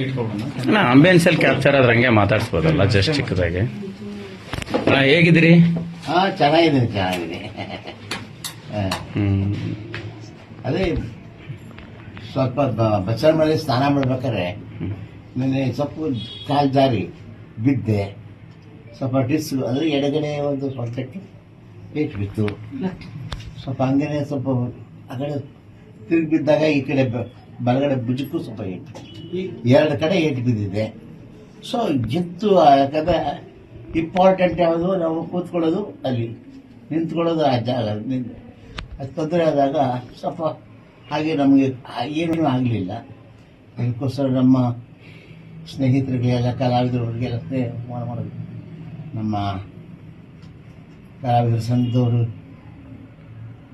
ಇಟ್ಕೊಬಿಡೋಣ ಅಂಬೇನ್ಸಲ್ಲಿ capture ಆದ್ರೆ ಹಂಗೆ ಮಾತಾಡ್ಸ್ಬೋದಲ್ಲ just ಚಿಕ್ಕದಾಗಿ. ಅಣ್ಣ ಹೇಗಿದ್ದೀರಿ? ಹಾ ಚೆನ್ನಾಗಿದೆ ಚೆನ್ನಾಗಿದೆ ಹಾ, ಹ್ಮ್. ಅದೇ ಸ್ವಲ್ಪ ಬ- ಮಳೆ ಮೇಲೆ ಸ್ನಾನ ಮಾಡ್ಬೇಕಾದ್ರೆ ನೆನ್ನೆ ಸ್ವಲ್ಪ ಕಾಲು ಜಾರಿ ಬಿದ್ದೆ. ಸ್ವಲ್ಪ ಡಿಸ್ ಅಂದರೆ ಎಡಗಡೆ ಒಂದು ಪರ್ಫೆಕ್ಟ್ ಏಟ್ ಬಿತ್ತು. ಸ್ವಲ್ಪ ಹಂಗೇನೆ ಸ್ವಲ್ಪ ಆ ಕಡೆ ತಿರುಗಿ ಬಿದ್ದಾಗ ಈ ಕಡೆ ಬ- ಬಲಗಡೆ ಭುಜಕ್ಕೂ ಸ್ವಲ್ಪ ಏಟು. ಎರಡು ಕಡೆ ಏಟು ಬಿದ್ದಿದೆ. ಸೊ ಜಿತ್ತು ಯಾಕಂದ್ರೆ ಇಂಪಾರ್ಟೆಂಟ್ ಯಾವುದು ನಾವು ಕೂತ್ಕೊಳ್ಳೋದು ಅಲ್ಲಿ. ನಿಂತ್ಕೊಳ್ಳೋದು ಆ ಜಾಗ. ನಿಂತ್- ಅದು ತೊಂದರೆ ಆದಾಗ ಸ್ವಲ್ಪ ಹಾಗೆ ನಮಗೆ ಏನೂ ಆಗಲಿಲ್ಲ. ಅದಕ್ಕೋಸ್ಕರ ನಮ್ಮ ಸ್ನೇಹಿತರಿಗೆಲ್ಲ ಕಲಾವಿದರಿಗೆಲ್ಲ ಸ್ನೇಹ ಮಾಡ್- ಮಾಡೋದು. ನಮ್ಮ ಕಲಾವಿದರು ಸಂಘದವರು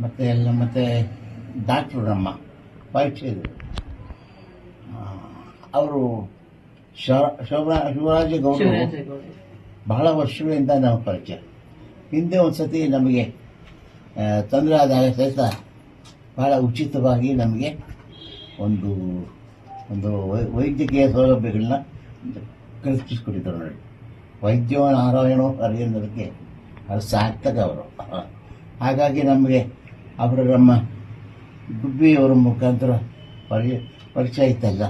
ಮತ್ತು ಎಲ್ಲ ಮತ್ತು ಡಾಕ್ಟ್ರು ನಮ್ಮ ಪರೀಕ್ಷೆದು ಅವರು ಶಿವರಾಜ ಗೌಡರು. ಬಹಳ ವರ್ಷಗಳಿಂದ ನಮ್ಮ ಪರಿಚಯ. ಹಿಂದೆ ಒಂದು ಸತಿ ನಮಗೆ ತೊಂದರೆ ಆದಾಗ ಸಹಿತ ಬಹಳ ಉಚಿತವಾಗಿ ನಮಗೆ ಒಂದು ಒಂದು ವೈ- ವೈದ್ಯಕೀಯ ಸೌಲಭ್ಯಗಳನ್ನ ಕಲ್ಪಿಸಿಕೊಟ್ಟಿದ್ದರು ನೋಡಿ. ವೈದ್ಯೋ ನಾರಾಯಣೋ ಹರಿಯನ್ನೋದಕ್ಕೆ ಅದು ಸಾರ್ಥಕ ಅವರು. ಹಾಗಾಗಿ ನಮಗೆ ಅವರು ನಮ್ಮ ಗುಬ್ಬಿಯವರ ಮುಖಾಂತರ ಪರಿ ಪರಿಚಯ ಇತ್ತಲ್ಲ.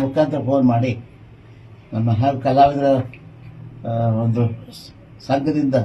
ಮುಖಾಂತರ ಫೋನ್ ಮಾಡಿ. ನಮ್ಮ ಹಲವು ಕಲಾವಿದರ ಒಂದು ಸಂಘದಿಂದ